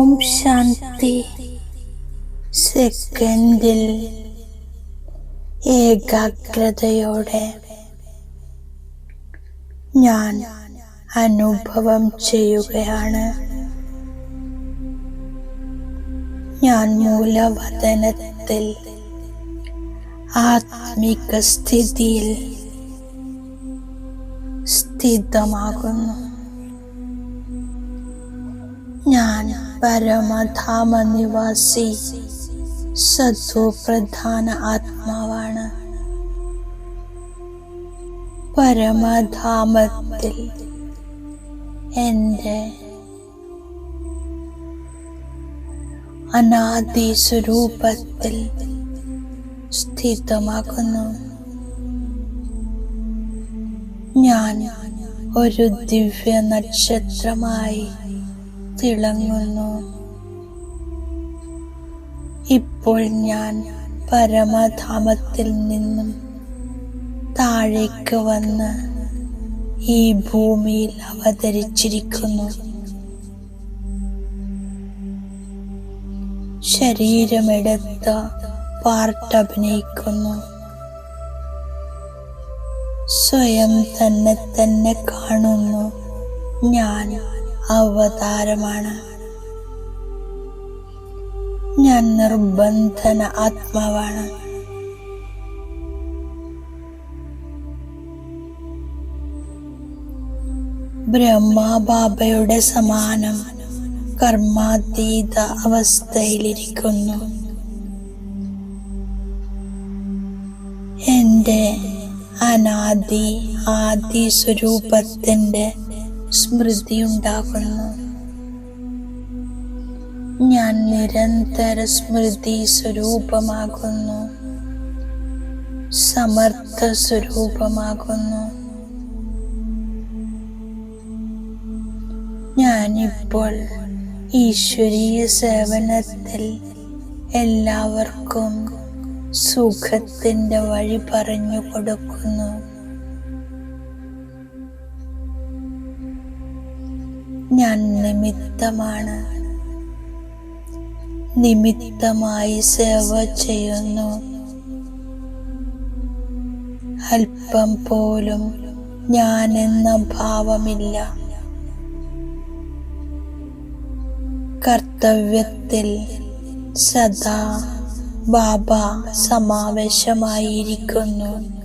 ഓം ശാന്തി. സെക്കൻഡിൽ ഏകാഗ്രതയോടെ ഞാൻ അനുഭവം ചെയ്യുകയാണ്. ഞാൻ മൂലവതനത്തിൽ ആത്മിക സ്ഥിതിയിൽ സ്ഥിതമാകുന്നു. ഞാൻ പരമധാമ നിവാസി സത്വ പ്രധാന ആത്മാവാണ്. പരമധാമത്തിൽ എന്റെ അനാദി സ്വരൂപത്തിൽ സ്ഥിതമാകുന്നു. ഞാൻ ഒരു ദിവ്യ നക്ഷത്രമായി തിളങ്ങുന്നു. ഇപ്പോൾ ഞാൻ പരമധാമത്തിൽ നിന്നും താഴേക്ക് വന്ന് ഈ ഭൂമിയിൽ അവതരിച്ചിരിക്കുന്നു. ശരീരമെടുത്ത് പാർട്ട് അഭിനയിക്കുന്നു. സ്വയം തന്നെ തന്നെ കാണുന്നു ഞാൻ. അവതാരമാണ്. ഞാൻ നിർബന്ധന ആത്മാവാണ്. ബ്രഹ്മബാബയുടെ സമാനം കർമാതീത അവസ്ഥയിലിരിക്കുന്നു. എന്റെ അനാദി ആദി സ്വരൂപത്തിന്റെ സ്മൃതി ഉണ്ടാകുന്നു ഞാൻ നിരന്തര സ്മൃതി സ്വരൂപമാകുന്നു സമർത്ഥ സ്വരൂപമാകുന്നു ഞാനിപ്പോൾ ഈശ്വരീയ സേവനത്തിൽ എല്ലാവർക്കും സുഖത്തിന്റെ വഴി പറഞ്ഞു കൊടുക്കുന്നു. ഞാൻ നിമിത്തമാണ്. നിമിത്തമായി സേവ ചെയ്യുന്നു. അല്പം പോലും ഞാൻ എന്ന ഭാവമില്ല. കർത്തവ്യത്തിൽ സദാ ബാബ സമാവേശമായിരിക്കുന്നു.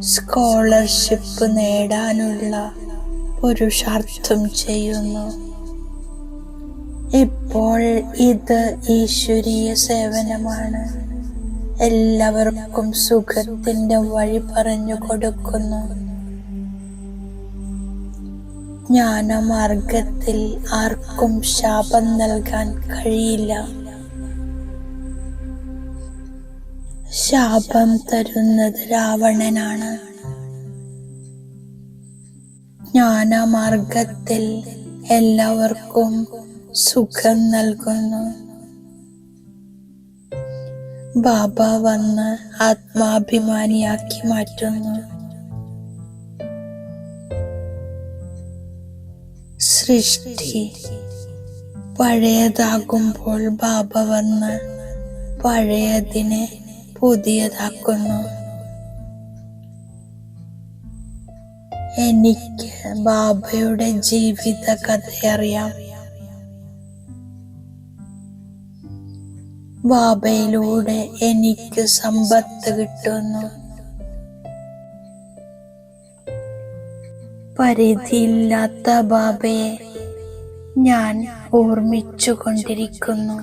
സ്കോളർഷിപ്പ് നേടാനുള്ള പുരുഷാർത്ഥം ചെയ്യുന്നു ഇപ്പോൾ ഇത് ഈശ്വരീയ സേവനമാണ്. എല്ലാവർക്കും സുഖത്തിന്റെ വഴി പറഞ്ഞു കൊടുക്കുന്നു. ജ്ഞാനമാർഗത്തിൽ ആർക്കും ശാപം നൽകാൻ കഴിയില്ല. ശാപം തരുന്നത് രാവണനാണ്. ജ്ഞാനമാർഗത്തിൽ എല്ലാവർക്കും സുഖം നൽകുന്നു. ബാബ വന്ന് ആത്മാഭിമാനിയാക്കി മാറ്റുന്നു. സൃഷ്ടി പഴയതാകുമ്പോൾ ബാബ വന്ന് പഴയതിനെ പുതിയതാക്കുന്നു. എനിക്ക് ബാബയുടെ ജീവിത കഥയറിയാം ബാബയിലൂടെ എനിക്ക് സമ്പത്ത് കിട്ടുന്നു. പരിധിയില്ലാത്ത ബാബയെ ഞാൻ ഓർമ്മിച്ചുകൊണ്ടിരിക്കുന്നു.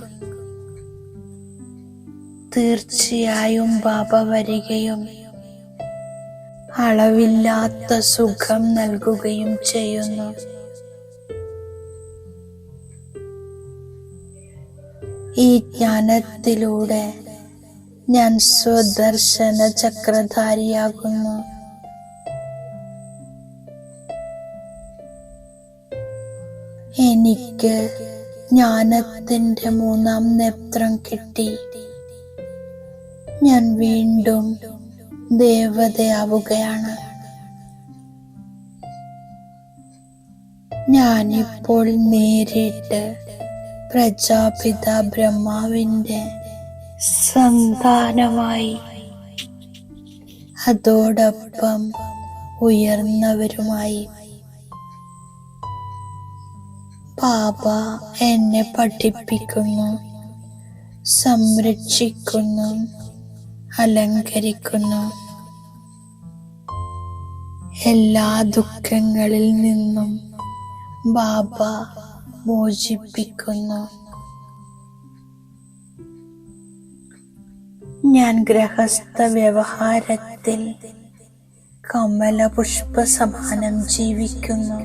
തീർച്ചയായും ബാബ വരികയും അളവില്ലാത്ത സുഖം നൽകുകയും ചെയ്യുന്നു. ഈ ജ്ഞാനത്തിലൂടെ ഞാൻ സ്വദർശന ചക്രധാരിയാകുന്നു. എനിക്ക് ജ്ഞാനത്തിന്റെ മൂന്നാം നേത്രം കിട്ടി. ഞാൻ വീണ്ടും ദേവതയാവുകയാണ്. ഞാനിപ്പോൾ നേരിട്ട് പ്രജാപിത ബ്രഹ്മാവിന്റെ സന്താനമായി. അതോടൊപ്പം ഉയർന്നവരുമായി. ബാബ എന്നെ പഠിപ്പിക്കുന്നു സംരക്ഷിക്കുന്നു അലങ്കരിക്കുന്നു എല്ലാ ദുഃഖങ്ങളിൽ നിന്നും ബാബ മോചിപ്പിക്കുന്നു. ഞാൻ ഗ്രഹസ്ഥ വ്യവഹാരത്തിൽ കമല പുഷ്പ സമാനം ജീവിക്കുന്നു.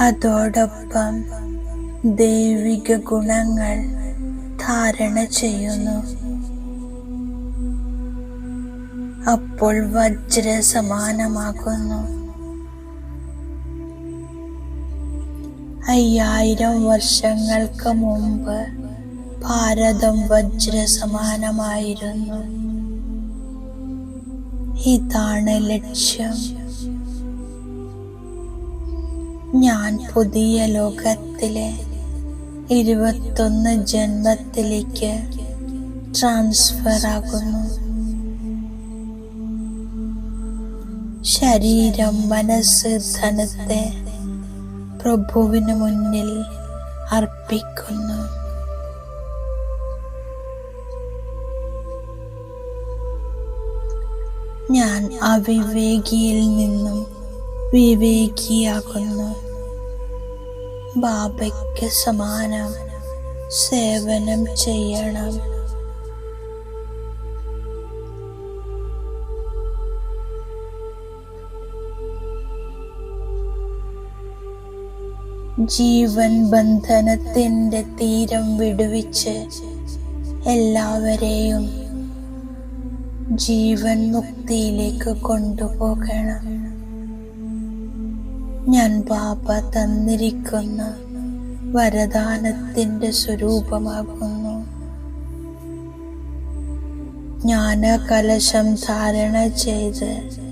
അതോടൊപ്പം ദൈവിക ഗുണങ്ങൾ ധാരണ ചെയ്യുന്നു. അപ്പോൾ വജ്ര സമാനമാകുന്നു അയ്യായിരം വർഷങ്ങൾക്ക് മുമ്പ് ഭാരതം വജ്ര സമാനമായിരുന്നു. ഇതാണ് ലക്ഷ്യം. ഞാൻ പുതിയ ലോകത്തിലെ ഇരുപത്തൊന്ന് ജന്മത്തിലേക്ക് ട്രാൻസ്ഫർ ആകുന്നു ശരീരം മനസ്സ് ധനത്തെ പ്രഭുവിന് മുന്നിൽ അർപ്പിക്കുന്നു. ഞാൻ അവിവേകിയിൽ നിന്നും വിവേകിയാകുന്നു. ബാബയ്ക്ക് സമാനം സേവനം ചെയ്യണം. ജീവൻ ബന്ധനത്തിന്റെ തീരം വിടുവിച്ച് എല്ലാവരെയും ജീവൻ മുക്തിയിലേക്ക് കൊണ്ടുപോകണം. ഞാൻ ബാബ തന്നിരിക്കുന്ന വരദാനത്തിന്റെ സ്വരൂപമാകുന്നു. ജ്ഞാന കലശം ധാരണ ചെയ്ത്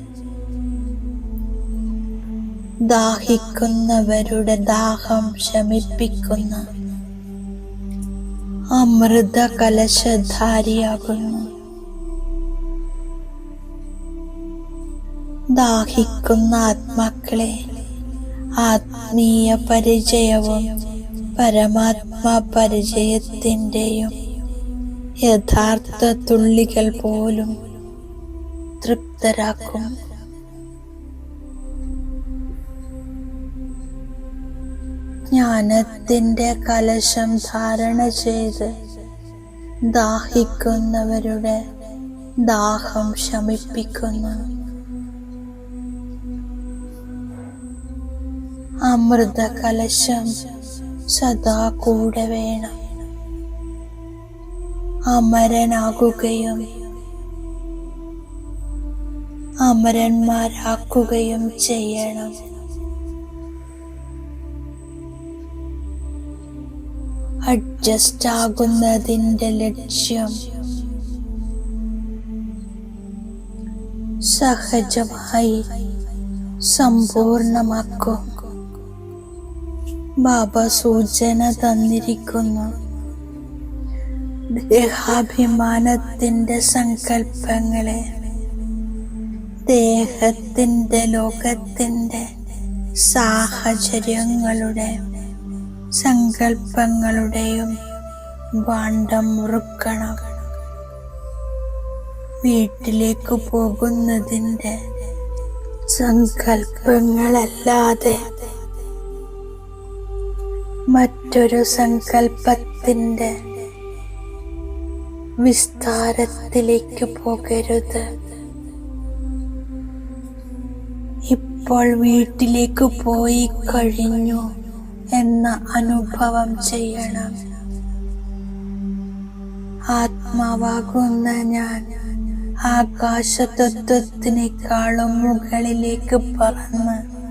ദാഹിക്കുന്നവരുടെ ദാഹം ശമിപ്പിക്കുന്ന. അമൃത കലശധാരിയാകുന്നു ദാഹിക്കുന്ന ആത്മാക്കളെ ആത്മീയ പരിചയവും പരമാത്മാ പരിചയത്തിന്റെയും യഥാർത്ഥ തുള്ളികൾ പോലും തൃപ്തരാക്കും. ജ്ഞാനത്തിന്റെ കലശം ധാരണ ചെയ്ത് ദാഹിക്കുന്നവരുടെ ദാഹം ശമിപ്പിക്കുന്നു. അമൃത കലശം സദാ കൂടെ വേണം. അമരനാകുകയും അമരന്മാരാക്കുകയും ചെയ്യണം. അഡ്ജസ്റ്റ് ആകുന്നതിന്റെ ലക്ഷ്യം. സഹജമായി സമ്പൂർണമാക്കും. ബാബ സൂചന തന്നിരിക്കുന്നു. ദേഹാഭിമാനത്തിന്റെ സങ്കല്പങ്ങളെ ദേഹത്തിന്റെ ലോകത്തിന്റെ സാഹചര്യങ്ങളുടെ സങ്കല്പങ്ങളുടെയും ഭാണ്ഡം മുറുക്കണം. വീട്ടിലേക്ക് പോകുന്നതിന്റെ സങ്കൽപ്പങ്ങളല്ലാതെ മറ്റൊരു സങ്കല്പത്തിന്റെ വിസ്താരത്തിലേക്ക് പോകരുത്. ഇപ്പോൾ വീട്ടിലേക്ക് പോയി കഴിഞ്ഞു. എന്ന അനുഭവം ചെയ്യണം. ആത്മാവാകുന്ന ഞാൻ ആകാശതത്വത്തിനേക്കാളും മുകളിലേക്ക് പറന്ന്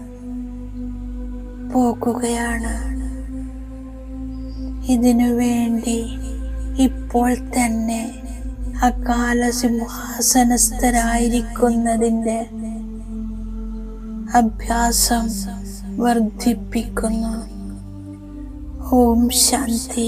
പോകുകയാണ്. ഇതിനു വേണ്ടി ഇപ്പോൾ തന്നെ അകാല സിംഹാസനസ്ഥരായിരിക്കുന്നതിന്റെ അഭ്യാസം വർദ്ധിപ്പിക്കുന്നു. ഓം ശാന്തി